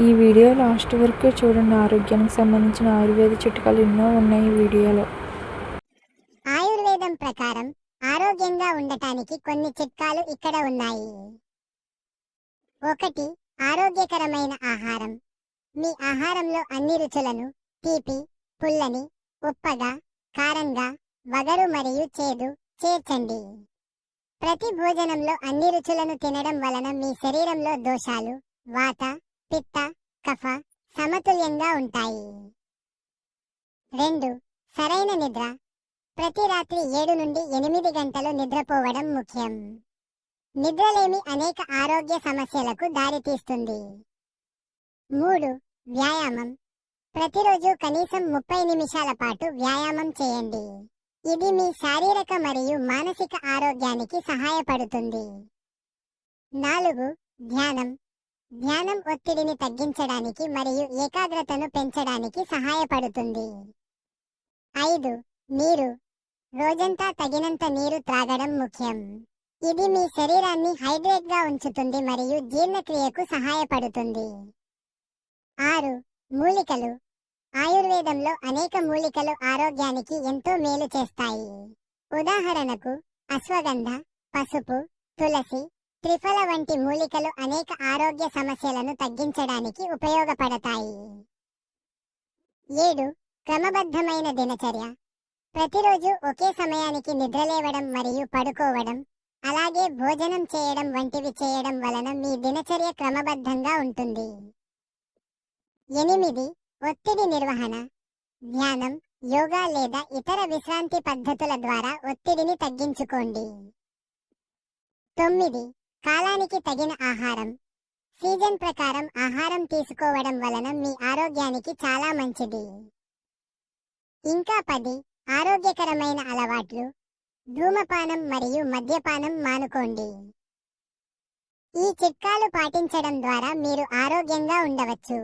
ఈ video last వరకు చూడండి. ఆరోగ్యానికి సంబంధించిన ఆయుర్వేద చిట్కాలు ఎన్నో ఉన్నాయి ఈ వీడియోలో. ఆయుర్వేదం ప్రకారం ఆరోగ్యంగా ఉండటానికి కొన్ని చిట్కాలు ఇక్కడ ఉన్నాయి. ఒకటి ఆరోగ్యకరమైన ఆహారం. మీ ఆహారంలో అన్ని రుచులను తీపి పుల్లని ఉప్పగా కారంగా వగరు మరియు చేదు చేర్చండి. ప్రతి భోజనంలో అన్ని రుచులను తినడం వలన మీ శరీరంలో దోషాలు వాత పిత్త కఫ సమతుల్యంగా ఉంటాయి. రెండు సరైన నిద్ర. ప్రతి రాత్రి ఏడు నుండి ఎనిమిది గంటలు నిద్రపోవడం ముఖ్యం. నిద్రలేమి అనేక ఆరోగ్య సమస్యలకు దారితీస్తుంది మూడు వ్యాయామం. ప్రతిరోజు కనీసం ముప్పై నిమిషాల పాటు వ్యాయామం చేయండి. ఇది మీ శారీరక మరియు మానసిక ఆరోగ్యానికి సహాయపడుతుంది. నాలుగు ధ్యానం. ధ్యానం ఒత్తిడిని తగ్గించడానికి మరియు ఏకాగ్రతను పెంచడానికి సహాయపడుతుంది. ఐదు నీరు. రోజంతా తగినంత నీరు త్రాగడం ముఖ్యం. ఇది మీ శరీరాన్ని హైడ్రేట్గా ఉంచుతుంది మరియు జీర్ణక్రియకు సహాయపడుతుంది. ఆరు మూలికలు. ఆయుర్వేదంలో అనేక మూలికలు ఆరోగ్యానికి ఎంతో మేలు చేస్తాయి. ఉదాహరణకు అశ్వగంధ పసుపు తులసి త్రిఫల వంటి మూలికలు అనేక ఆరోగ్య సమస్యలను తగ్గించడానికి ఉపయోగపడతాయి. ఏడు. క్రమబద్ధమైన దినచర్య. ప్రతిరోజు ఒకే సమయానికి నిద్రలేవడం మరియు పడుకోవడం అలాగే భోజనం చేయడం వంటివి చేయడం వలన మీ దినచర్య క్రమబద్ధంగా ఉంటుంది. ఎనిమిది. ఒత్తిడి నిర్వహణ. ధ్యానం యోగా లేదా ఇతర విశ్రాంతి పద్ధతుల ద్వారా ఒత్తిడిని తగ్గించుకోండి. తొమ్మిది. కాలానికి తగిన ఆహారం. సీజన్ ప్రకారం ఆహారం తీసుకోవడం వలన మీ ఆరోగ్యానికి చాలా మంచిది. ఇంకా పది ఆరోగ్యకరమైన అలవాట్లు. ధూమపానం మరియు మద్యపానం మానుకోండి. ఈ చిట్కాలు పాటించడం ద్వారా మీరు ఆరోగ్యంగా ఉండవచ్చు.